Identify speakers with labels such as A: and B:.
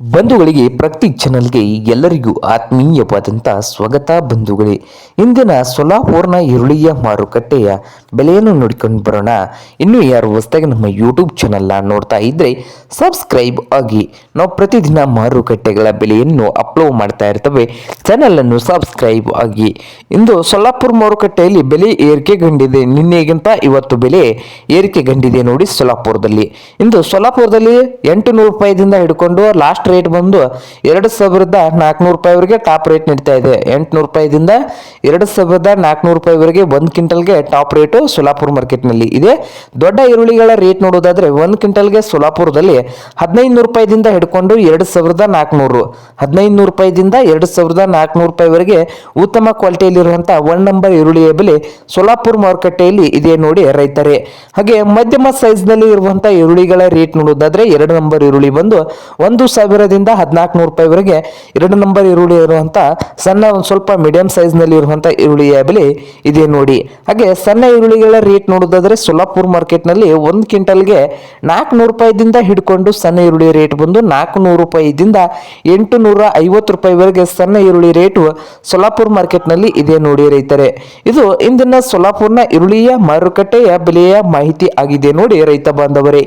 A: ಬಂಧುಗಳಿಗೆ ಪ್ರತಿ ಚಾನಲ್ಗೆ ಎಲ್ಲರಿಗೂ ಆತ್ಮೀಯವಾದಂಥ ಸ್ವಾಗತ ಬಂಧುಗಳೇ. ಇಂದಿನ ಸೊಲಾಪುರ್ನ ಈರುಳ್ಳಿಯ ಮಾರುಕಟ್ಟೆಯ ಬೆಲೆಯನ್ನು ನೋಡಿಕೊಂಡು ಬರೋಣ. ಇನ್ನೂ ಯಾರು ಹೊಸದಾಗಿ ನಮ್ಮ ಯೂಟ್ಯೂಬ್ ಚಾನಲ್ನ ನೋಡ್ತಾ ಇದ್ದರೆ ಸಬ್ಸ್ಕ್ರೈಬ್ ಆಗಿ. ನಾವು ಪ್ರತಿದಿನ ಮಾರುಕಟ್ಟೆಗಳ ಬೆಲೆಯನ್ನು ಅಪ್ಲೋಡ್ ಮಾಡ್ತಾ ಇರ್ತವೆ. ಚಾನಲನ್ನು ಸಬ್ಸ್ಕ್ರೈಬ್ ಆಗಿ. ಇಂದು ಸೊಲ್ಲಾಪುರ ಮಾರುಕಟ್ಟೆಯಲ್ಲಿ ಬೆಲೆ ಏರಿಕೆ ಕಂಡಿದೆ. ನಿನ್ನೆಗಿಂತ ಇವತ್ತು ಬೆಲೆ ಏರಿಕೆ ಕಂಡಿದೆ ನೋಡಿ ಸೊಲ್ಲಾಪುರದಲ್ಲಿ ಇಂದು ಸೊಲ್ಲಾಪುರದಲ್ಲಿ ಎಂಟು ನೂರು ರೂಪಾಯಿದಿಂದ ಹಿಡ್ಕೊಂಡು ಲಾಸ್ಟ್ ರೇಟ್ ಬಂದು ಎರಡು ಸಾವಿರದ ನಾಲ್ಕುನೂರು ರೂಪಾಯಿವರೆಗೆ ಟಾಪ್ ರೇಟ್ ನೀಡ್ತಾ ಇದೆ. ಎಂಟುನೂರು ರೂಪಾಯಿದಿಂದ ಎರಡು ಸಾವಿರದ ನಾಲ್ಕುನೂರು ರೂಪಾಯಿವರೆಗೆ ಒಂದು ಕ್ವಿಂಟಲ್ಗೆ ಟಾಪ್ ರೇಟು ಸೊಲಾಪುರ ಮಾರ್ಕೆಟ್ನಲ್ಲಿ ಇದೆ. ದೊಡ್ಡ ಈರುಳ್ಳಿಗಳ ರೇಟ್ ನೋಡೋದಾದ್ರೆ ಒಂದು ಕ್ವಿಂಟಲ್ಗೆ ಸೊಲಾಪುರದಲ್ಲಿ ಹದಿನೈದು ರೂಪಾಯಿದಿಂದ ಹಿಡ್ಕೊಂಡು ಎರಡು ಸಾವಿರದ ನಾಲ್ಕುನೂರು. ಹದಿನೈದು ನೂರು ರೂಪಾಯಿದಿಂದ ಎರಡು ಸಾವಿರದ ನಾಲ್ಕುನೂರು ರೂಪಾಯಿವರೆಗೆ ಉತ್ತಮ ಕ್ವಾಲಿಟಿಯಲ್ಲಿರುವಂಥ ಒನ್ ನಂಬರ್ ಈರುಳ್ಳಿಯ ಬೆಲೆ ಸೊಲಾಪುರ ಮಾರುಕಟ್ಟೆಯಲ್ಲಿ ಇದೆ ನೋಡಿ ರೈತರೇ. ಹಾಗೆ ಮಧ್ಯಮ ಸೈಜ್ನಲ್ಲಿ ಇರುವಂಥ ಈರುಳ್ಳಿಗಳ ರೇಟ್ ನೋಡೋದಾದರೆ ಎರಡು ನಂಬರ್ ಈರುಳ್ಳಿ ಬಂದು ಒಂದು ಸಾವಿರದಿಂದ ಹದಿನಾಲ್ಕು ನೂರು ರೂಪಾಯಿವರೆಗೆ ಎರಡು ನಂಬರ್ ಈರುಳ್ಳಿ ಇರುವಂಥ ಸಣ್ಣ ಒಂದು ಸ್ವಲ್ಪ ಮೀಡಿಯಂ ಸೈಜ್ನಲ್ಲಿ ಇರುವಂಥ ಈರುಳ್ಳಿಯ ಬೆಲೆ ಇದೆ ನೋಡಿ. ಹಾಗೆ ಸಣ್ಣ ಈರುಳ್ಳಿಗಳ ರೇಟ್ ನೋಡೋದಾದರೆ ಸೊಲ್ಲಾಪುರ್ ಮಾರ್ಕೆಟ್ನಲ್ಲಿ ಒಂದು ಕ್ವಿಂಟಲ್ಗೆ ನಾಲ್ಕುನೂರು ರೂಪಾಯಿದಿಂದ ಹಿಡ್ಕೊಂಡು ಸಣ್ಣ ಈರುಳ್ಳಿ ರೇಟ್ ಬಂದು ನಾಲ್ಕು ನೂರು ರೂಪಾಯಿದಿಂದ ಎಂಟು ನೂರ ಐವತ್ತು ರೂಪಾಯಿವರೆಗೆ ಸಣ್ಣ ಈರುಳ್ಳಿ ರೇಟು ಸೊಲ್ಲಾಪುರ್ ಮಾರ್ಕೆಟ್ನಲ್ಲಿ ಇದೆ ನೋಡಿ ರೈತರೆ. ಇದು ಇಂದಿನ ಸೊಲ್ಲಾಪುರ್ನ ಈರುಳ್ಳಿಯ ಮಾರುಕಟ್ಟೆಯ ಬೆಲೆಯ ಮಾಹಿತಿ ಆಗಿದೆ ನೋಡಿ ರೈತ ಬಾಂಧವರೇ.